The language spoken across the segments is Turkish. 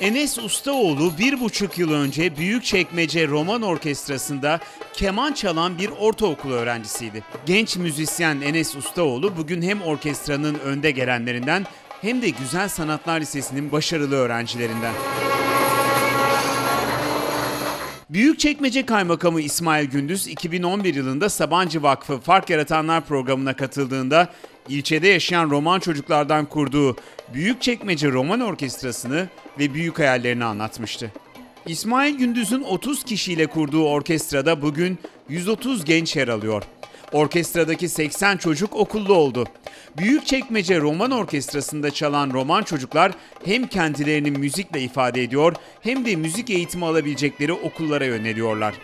Enes Ustaoğlu bir buçuk yıl önce Büyükçekmece Roman Orkestrası'nda keman çalan bir ortaokul öğrencisiydi. Genç müzisyen Enes Ustaoğlu bugün hem orkestranın önde gelenlerinden hem de Güzel Sanatlar Lisesi'nin başarılı öğrencilerinden. Büyükçekmece Kaymakamı İsmail Gündüz 2011 yılında Sabancı Vakfı Fark Yaratanlar programına katıldığında ilçede yaşayan roman çocuklardan kurduğu Büyükçekmece Roman Orkestrası'nı ve büyük hayallerini anlatmıştı. İsmail Gündüz'ün 30 kişiyle kurduğu orkestrada bugün 130 genç yer alıyor. Orkestradaki 80 çocuk okullu oldu. Büyükçekmece Roman Orkestrası'nda çalan roman çocuklar hem kendilerini müzikle ifade ediyor hem de müzik eğitimi alabilecekleri okullara yöneliyorlar.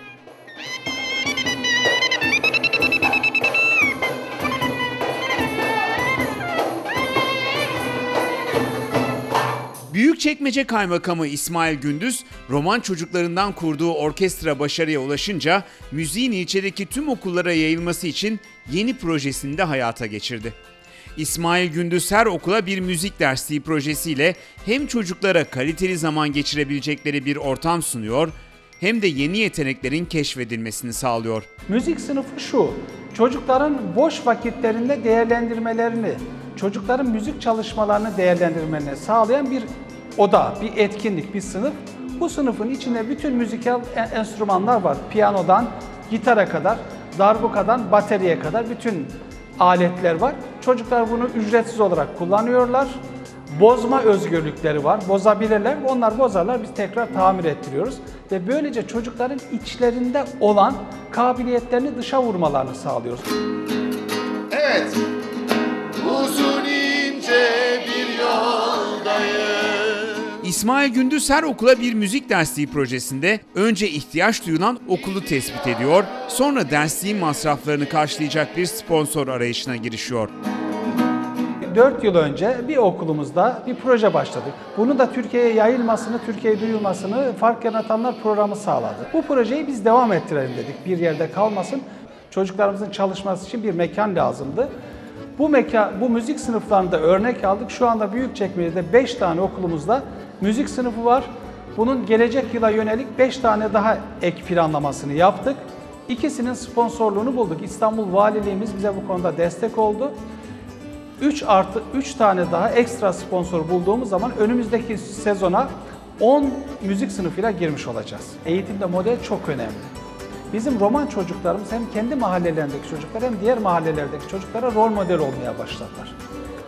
Büyükçekmece Kaymakamı İsmail Gündüz, roman çocuklarından kurduğu orkestra başarıya ulaşınca müziğin ilçedeki tüm okullara yayılması için yeni projesini de hayata geçirdi. İsmail Gündüz her okula bir müzik dersliği projesiyle hem çocuklara kaliteli zaman geçirebilecekleri bir ortam sunuyor hem de yeni yeteneklerin keşfedilmesini sağlıyor. Müzik sınıfı şu, çocukların boş vakitlerinde değerlendirmelerini, çocukların müzik çalışmalarını değerlendirmelerini sağlayan bir oda, bir etkinlik, bir sınıf. Bu sınıfın içinde bütün müzikal en- enstrümanlar var. Piyanodan gitara kadar, darbukadan bateriye kadar bütün aletler var. Çocuklar bunu ücretsiz olarak kullanıyorlar. Bozma özgürlükleri var. Bozabilirler. Onlar bozarlar. Biz tekrar tamir ettiriyoruz. Ve böylece çocukların içlerinde olan kabiliyetlerini dışa vurmalarını sağlıyoruz. İsmail Gündüz her okula bir müzik dersliği projesinde önce ihtiyaç duyulan okulu tespit ediyor, sonra dersliğin masraflarını karşılayacak bir sponsor arayışına girişiyor. 4 yıl önce bir okulumuzda bir proje başladık. Bunu da Türkiye'ye yayılmasını, Türkiye'ye duyulmasını Fark Yaratanlar programı sağladı. Bu projeyi biz devam ettirelim dedik. Bir yerde kalmasın. Çocuklarımızın çalışması için bir mekan lazımdı. Bu mekan, bu müzik sınıflarında örnek aldık. Şu anda Büyükçekmece'de 5 tane okulumuzda müzik sınıfı var. Bunun gelecek yıla yönelik 5 tane daha ek planlamasını yaptık. İkisinin sponsorluğunu bulduk. İstanbul Valiliğimiz bize bu konuda destek oldu. 3 artı 3 tane daha ekstra sponsor bulduğumuz zaman önümüzdeki sezona 10 müzik sınıfıyla girmiş olacağız. Eğitimde model çok önemli. Bizim roman çocuklarımız hem kendi mahallelerindeki çocuklar hem diğer mahallelerdeki çocuklara rol model olmaya başladılar.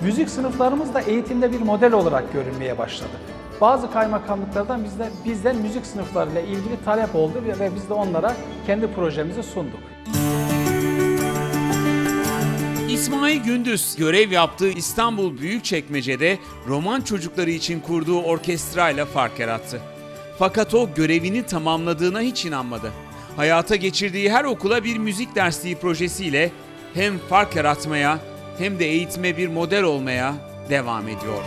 Müzik sınıflarımız da eğitimde bir model olarak görünmeye başladı. Bazı kaymakamlıklardan bizden, bizden müzik sınıflarıyla ilgili talep oldu ve biz de onlara kendi projemizi sunduk. İsmail Gündüz görev yaptığı İstanbul Büyükçekmece'de roman çocukları için kurduğu orkestrayla fark yarattı. Fakat o görevini tamamladığına hiç inanmadı. Hayata geçirdiği her okula bir müzik dersliği projesiyle hem fark yaratmaya hem de eğitime bir model olmaya devam ediyor.